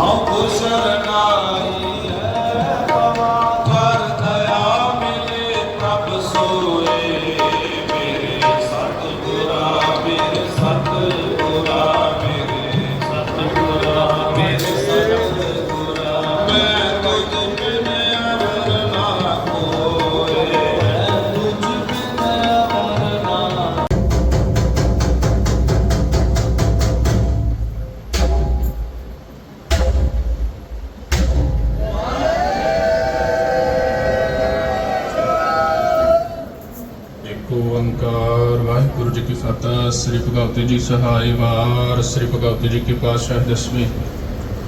好合适 ਕੀ ਫਤਿਹ, ਸ੍ਰੀ ਭਗਵਤੀ ਜੀ ਸਹਾਈ ਵਾਰ, ਸ੍ਰੀ ਭਗਵਤੀ ਜੀ ਕੀ ਪਾਤਸ਼ਾਹ ਦਸਵੀਂ।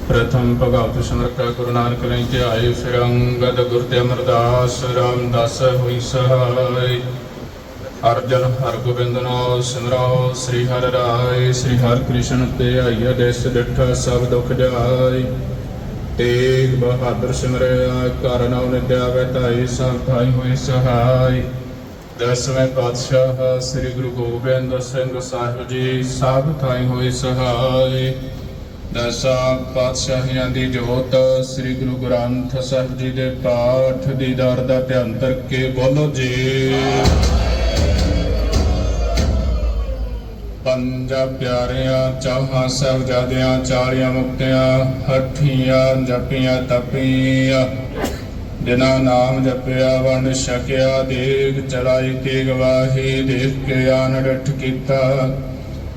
ਪ੍ਰਥਮ ਭਗਵਤ ਸਿਮਰਤਾ ਗੁਰੂ ਨਾਨਕ ਲਈ ਧਿਆਏ, ਫਿਰ ਅੰਗਦ ਗੁਰ ਤੇ ਅਮਰਦਾਸ, ਰਾਮਦਾਸ ਹੋਈ ਸਹਾਈ। ਅਰਜਨ ਹਰ ਗੋਬਿੰਦ ਨਾਮ ਸਿਮਰੋ ਸ੍ਰੀ ਹਰਿ ਰਾਏ, ਸ੍ਰੀ ਹਰਿ ਕ੍ਰਿਸ਼ਨ ਤੇ ਆਈਆ ਦੇਸ ਡਿਠ ਸਭ ਦੁਖ ਜਾਏ। ਤੇਗ ਬਹਾਦਰ ਸਿਮਰਿਆ ਕਰਨਾ ਨਿਦਿਆ ਵੈਤਾਈ ਸੰਤਾਈ ਹੋਈ ਸਹਾਈ। ਦਸਵੇਂ ਪਾਤਸ਼ਾਹ ਸ੍ਰੀ ਗੁਰੂ ਗੋਬਿੰਦ ਸਿੰਘ ਸਾਹਿਬ ਜੀ, ਸਭ ਥਾਈ ਹੋਈ ਸਹਾਈ। ਦਸਾਂ ਪਾਤਸ਼ਾਹੀਆਂ ਦੀ ਜੋਤ ਸ੍ਰੀ ਗੁਰੂ ਗ੍ਰੰਥ ਸਾਹਿਬ ਜੀ ਦੇ ਪਾਠ ਦੀ ਦਰ ਦਾ ਧਿਆਨ ਕਰਕੇ ਬੋਲੋ ਜੀ। ਪੰਜ ਪਿਆਰਿਆਂ, ਚਾਹਾਂ ਸਾਹਿਬਜ਼ਾਦਿਆਂ ਚਾਲੀਆਂ ਮੁਕਤਿਆਂ, ਹੱਠੀਆਂ, ਜਪੀਆਂ, ਤਪੀਆਂ। ਜਿਨ੍ਹਾਂ ਨਾਮ ਜਪਿਆ, ਵੰਡ ਛਕਿਆ, ਦੇਗ ਚਲਾਈ ਕੇ ਗਵਾਹੀ ਦੇਖ ਕੇ ਆਨੜਠ ਕੀਤਾ।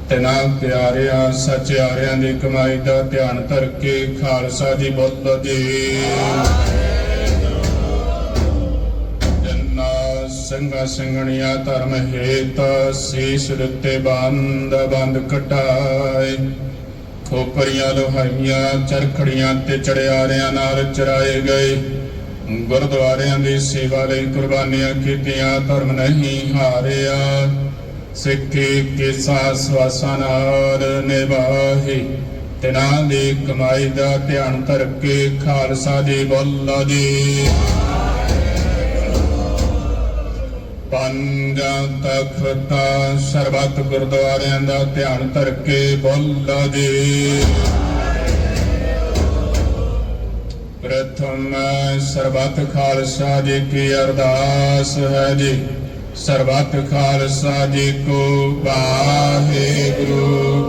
ਤਿਨਾ ਪਿਆਰਿਆਂ, ਸਚਿਆਰਿਆਂ ਦੀ ਕਮਾਈ ਦਾ ਧਿਆਨ ਧਰ ਕੇ ਖਾਲਸਾ ਜੀ ਬੋਲੋ ਜੀ ਜੰਨਾ ਸਿੰਘਾ ਧਰਮ ਹੇਤ ਸੀਸ ਦਿੱਤੇ, ਬੰਦ ਬੰਦ ਕਟਾਏ। ਖੋਪਰੀਆਂ, ਲੋਹਾਈਆਂ, ਚਰਖੜੀਆਂ ਤੇ ਚੜਿਆਰਿਆਂ ਨਾਲ ਚਰਾਏ ਗਏ। ਗੁਰਦੁਆਰਿਆਂ ਦੀ ਸੇਵਾ ਲਈ ਕੁਰਬਾਨੀਆਂ ਕੀਤੀਆਂ, ਧਰਮ ਨਹੀਂ ਹਾਰਿਆ। ਸਿੱਖੀ ਕਿਸਾ ਸਵਾਸਾਂ ਨਾਲ ਨਿਭਾਹੀ। ਤਿਨਾਂ ਦੀ ਕਮਾਈ ਦਾ ਧਿਆਨ ਧਰ ਕੇ ਖਾਲਸਾ ਜੀ ਬੋਲੋ ਜੀ ਪੰਜਾਂ ਤਖਤਾਂ ਸਰਬੱਤ ਗੁਰਦੁਆਰਿਆਂ ਦਾ ਧਿਆਨ ਧਰ ਕੇ ਬੋਲੋ ਜੀ ਪ੍ਰਥਮ ਸਰਬੱਤ ਖਾਲਸਾ ਜੀ ਕੀ ਅਰਦਾਸ ਹੈ ਜੀ। ਸਰਬੱਤ ਖਾਲਸਾ ਜੀ ਕੋ ਵਾਹਿਗੁਰੂ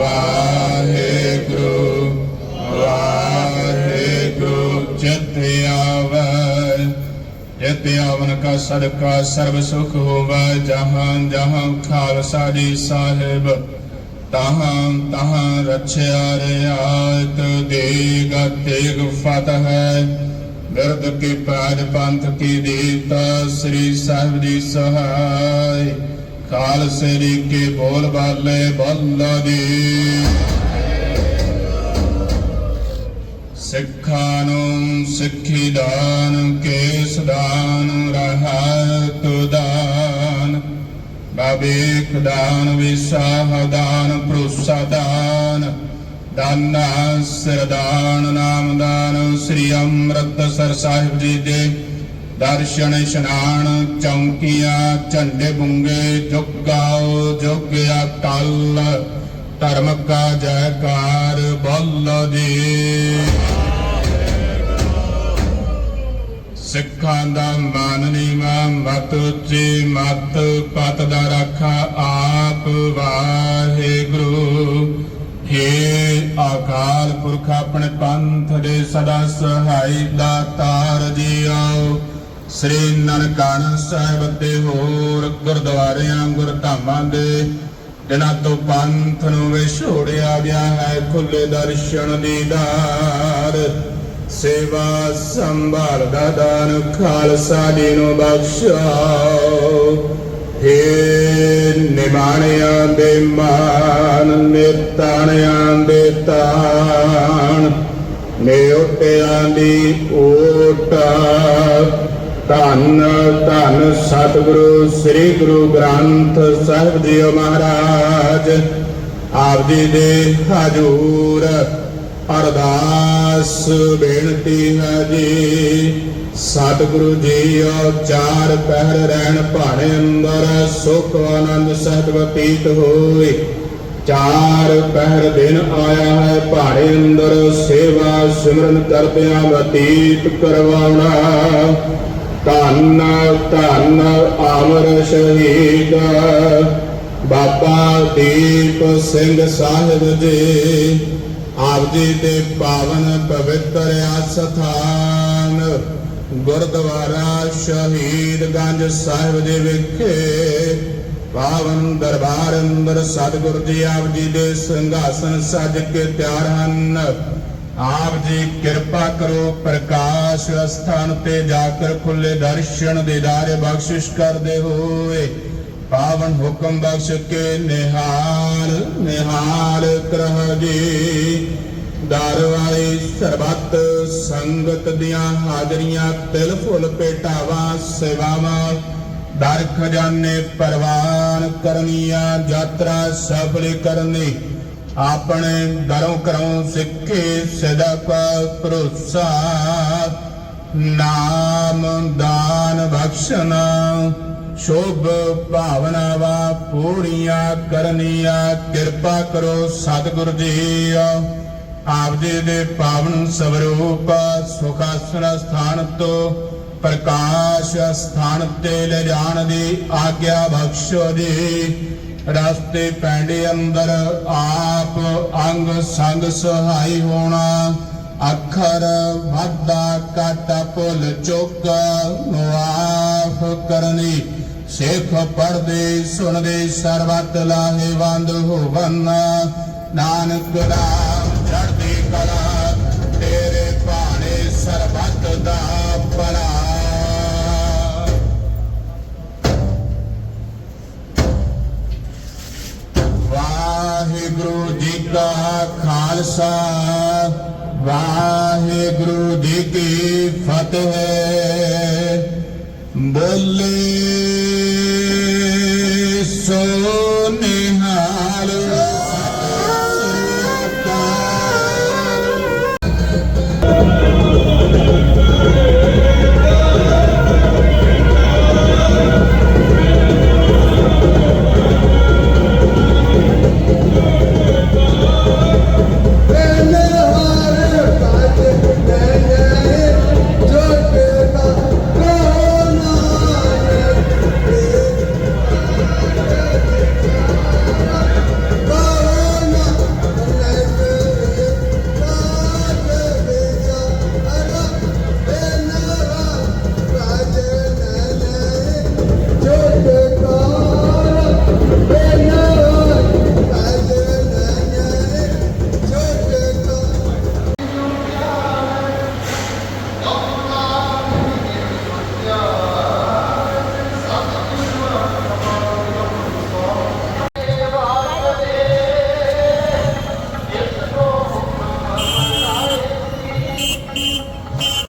ਵਾਹਿਗੁਰੂ ਵਾਹਿਗੁਰੂ। ਜਿਤ ਆਵੈ, ਜਿਤ ਆਵਨ ਕਾ ਸਦਕਾ ਸਰਬ ਸੁਖ ਹੋਵੈ ਜਹਾਂ ਜਹਾਂ ਖਾਲਸਾ ਜੀ ਸਾਹਿਬ। ਤਹਾਂ ਤਹਾਂ ਰਛਿਆ ਰਿਆਤ ਦੇਗ ਤੇਗ ਫਤਹ ਬਿਰਦ ਕੀ ਪਾਦ ਪੰਥ ਕੀ ਦੀਤਾ ਸ੍ਰੀ ਸਾਹਿਬ ਜੀ ਸਹਾਈ। ਖਾਲਸੇ ਜੀ ਕੇ ਬੋਲ ਬਾਲੇ ਬੋਲਾ ਦੀ। ਸਿੱਖਾਂ ਨੂੰ ਸਿੱਖੀ ਦਾਨ ਕੇਸ ਦਾਨ ਰਹਿਤ ਦਾਨ ਬਾਬੇਕ ਦਾਨ ਵਿਸਾਹ ਦਾਨ ਪ੍ਰੋਸਾ ਦਾਨ। ਦਾਨਾ, ਸਰਦਾਨ ਨਾਮਦਾਨ ਸ੍ਰੀ ਅੰਮ੍ਰਿਤਸਰ ਸਾਹਿਬ ਜੀ ਦੇ ਦਰਸ਼ਨ, ਇਸ਼ਨਾਨ, ਚੌਂਕੀਆਂ, ਝੰਡੇ ਬੁੰਗੇ ਜੁਗਾਓ ਜੁਗਿਆ ਅਕਲ ਧਰਮ ਕਾ ਜੈਕਾਰ, ਬੋਲੋ ਜੀ। ਸਿੱਖਾਂ ਦਾ ਮਾਨ ਨੀਵਾ ਮਤ ਉੱਚੀ ਮਤ, ਪਤ ਦਾ ਰਾਖਾ ਆਪ ਵਾਹਿਗੁਰੂ। ਹੇ ਆਕਾਲ ਪੁਰਖ, ਆਪਣੇ ਪੰਥ ਦੇ ਸਦਾ ਸਹਾਈ ਦਾਤਾਰ ਜੀਓ ਸ੍ਰੀ ਨਨਕਾਣਾ ਸਾਹਿਬ ਤੇ ਹੋਰ ਗੁਰਦੁਆਰਿਆਂ, ਗੁਰਧਾਮਾਂ ਦੇ ਜਿਨ੍ਹਾਂ ਤੋਂ ਪੰਥ ਨੂੰ ਵਿਛੋੜਿਆ ਗਿਆ ਹੈ ਖੁੱਲੇ ਦਰਸ਼ਨ ਦੀਦਾਰ ਸੇਵਾ ਸੰਭਾਲ ਦਾ ਦਾਨ ਖਾਲਸਾ ਜੀ ਨੂੰ ਬਖਸ਼ੋ। ਹੇ ਨਿਮਾਣਿਆਂ ਦੇ ਮਾਨ, ਨਿਤਾਣਿਆਂ ਦੇ ਤਾਣ, ਨਿਉਟਿਆਂ ਦੀ ਓਟ ਧੰਨ ਧੰਨ ਸਤਿਗੁਰੂ, ਸ੍ਰੀ ਗੁਰੂ ਗ੍ਰੰਥ ਸਾਹਿਬ ਜੀ ਮਹਾਰਾਜ, ਆਪ ਜੀ ਦੇ ਹਜੂਰ। ਅਰਦਾਸ ਬੇਨਤੀ ਹੈ ਜੀ, ਸਤਿਗੁਰੂ ਜੀਓ ਚਾਰ ਪਹਿਰ ਰਹਿਣ ਭਾਣੇ ਅੰਦਰ ਸੁਖ ਆਨੰਦ ਸਹਿਤ ਬਤੀਤ ਹੋਏ। ਚਾਰ ਪਹਿਰ ਦਿਨ ਆਇਆ ਹੈ ਭਾਣੇ ਅੰਦਰ, ਸੇਵਾ ਸਿਮਰਨ ਕਰਦਿਆਂ ਵਤੀਤ ਕਰਵਾਉਣਾ। ਧੰਨ ਧੰਨ ਅਮਰ ਸ਼ਹੀਦ। ਬਾਬਾ ਦੀਪ ਸਿੰਘ ਸਾਹਿਬ ਜੀ ਆਪ ਜੀ ਪਾਵਨ ਪਵਿੱਤਰ ਆਸਥਾਨ ਗੁਰਦੁਆਰਾ ਸ਼ਹੀਦਗੰਜ ਸਾਹਿਬ ਦੇ ਵਿਖੇ ਪਾਵਨ ਦਰਬਾਰ ਅੰਦਰ ਸਤਿਗੁਰ ਜੀ ਆਪ ਜੀ ਦੇ ਸੰਘਾਸਨ ਸਜ ਕੇ ਤਿਆਰ ਹਨ। ਆਪ ਜੀ ਕਿਰਪਾ ਕਰੋ, ਪ੍ਰਕਾਸ਼ ਅਸਥਾਨ ਤੇ ਜਾ ਕਰ ਖੁੱਲੇ ਦਰਸ਼ਨ ਦੀਦਾਰੇ ਬਖਸ਼ਿਸ਼ ਕਰਦੇ ਹੋਏ। ਪਾਵਨ ਹੁਕਮ ਬਖਸ਼ ਕੇ ਨਿਹਾਲ ਨਿਹਾਲ ਕਰਹ ਜੀ ਦਰ ਵਾਲੀ ਸਰਬੱਤ ਸੰਗਤ ਦੀਆਂ ਹਾਜ਼ਰੀਆਂ ਤਿਲ ਫੁੱਲ ਭੇਟਾਵਾਂ, ਸੇਵਾਵਾਂ, ਦਰ ਖਜ਼ਾਨੇ ਪਰਵਾਨ ਕਰਨੀਆਂ, ਯਾਤਰਾ ਸਫਲ ਕਰਨੀ। ਆਪਣੇ ਦਰੋਂ ਕਰੋਂ ਸਿੱਖੇ ਸਦਕ ਭਰੋਸਾ। ਨਾਮ ਦਾਨ ਬਖਸ਼ਣਾ। ਸ਼ੁਭ ਭਾਵਨਾਵਾ ਪੂਰੀਆਂ ਕਰਨੀਆਂ, ਕਿਰਪਾ ਕਰੋ ਸਤਿਗੁਰ ਜੀ। ਆਪ ਜੀ ਦੇ ਪਾਵਨ ਸਵਰੂਪ ਸੁਖਾਸਨ ਸਥਾਨ ਤੋਂ ਪ੍ਰਕਾਸ਼ ਸਥਾਨ ਤੇ ਲੈ ਜਾਣ ਦੀ ਆਗਿਆ ਬਖਸ਼ੋ ਜੀ। ਰਸਤੇ ਪੈਂਡੇ ਅੰਦਰ ਆਪ ਅੰਗ ਸੰਗ ਸਹਾਈ ਹੋਣਾ, ਅੱਖਰ ਵਾਧਾ ਕਾਟਾ ਭੁੱਲ ਚੁੱਕ ਮੁਆਫ ਕਰਨੀ। ਸਿੱਖ ਪੜਦੇ ਸੁਣਦੇ, ਸਰਬਤ ਲਾਹੇਵੰਦ ਹੋਵਨ ਨਾਨਕ ਨਾਮ ਚੜ੍ਹਦੀ ਕਲਾ, ਤੇਰੇ ਭਾਣੇ ਸਰਬਤ ਦਾ ਭਲਾ। ਵਾਹਿਗੁਰੂ ਜੀ ਕਾ ਖਾਲਸਾ, ਵਾਹਿਗੁਰੂ ਜੀ ਕੀ ਫਤਿਹ। ਬੋਲੇ So.